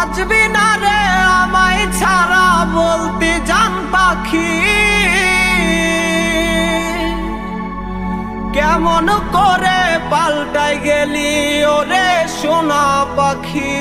বাজবি না রে, আমায় ছাড়া বলতে জান পাখি। কেমন করে পাল্টাই গেলি ওরে সোনা পাখি।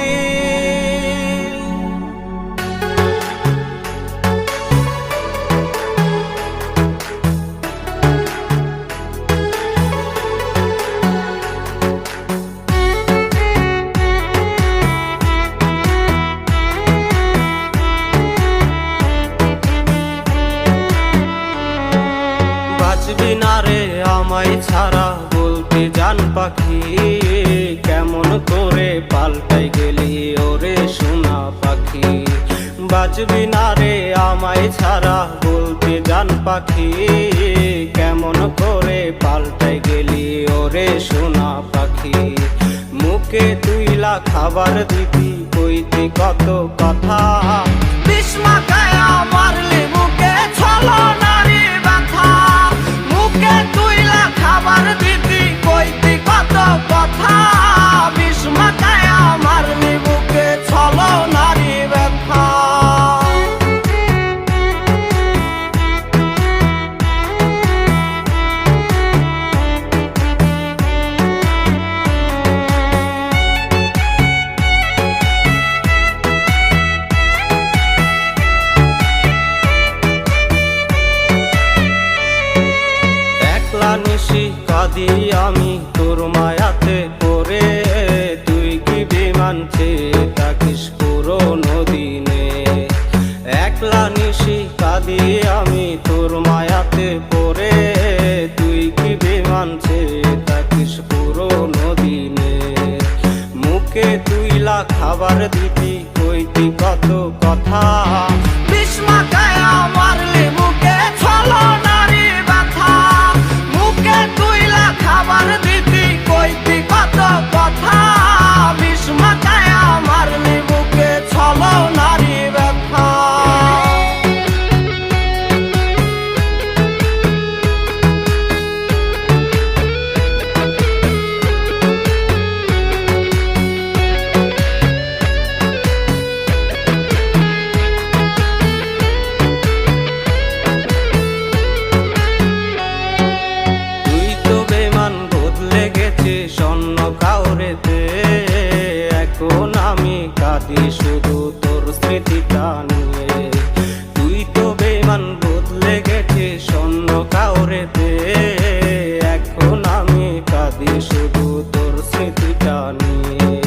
বাঁচবি না রে আমায় ছাড়া? বলতে জান পাখি, কেমন করে পাল্টাই গেলি ওরে সোনা পাখি? বাঁচবি না রে আমায় ছাড়া? বলতে জান পাখি, কেমন করে পাল্টাই গেলি ওরে সোনা পাখি? মুখে তুইলা খাবার দিবি, কইতি কত কথা। কাঁদি আমি তোর মায়াতে পরে তুই কি বিমান থাকিস পুরোনো দিনে একলা নিশি কাঁদি আমি তোর মায়াতে পরে তুই কি বিমান থাকিস পুরোনো দিনে মুখে তুইলা খাবার দিতি কইতি কত কথা? বিস্মাকায় কাঁদি শুধু তোর স্মৃতিটা নিয়ে। তুই তো বেমান বদলে গেছে স্বর্ণ কাউরেতে। এখন আমি কাঁদি শুধু তোর স্মৃতিটা নিয়ে।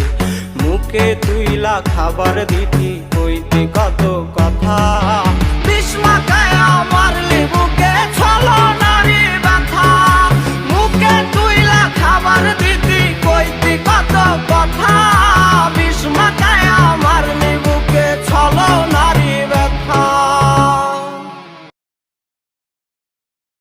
মুখে তুইলা খাবার দিতি কইতে কত কথা।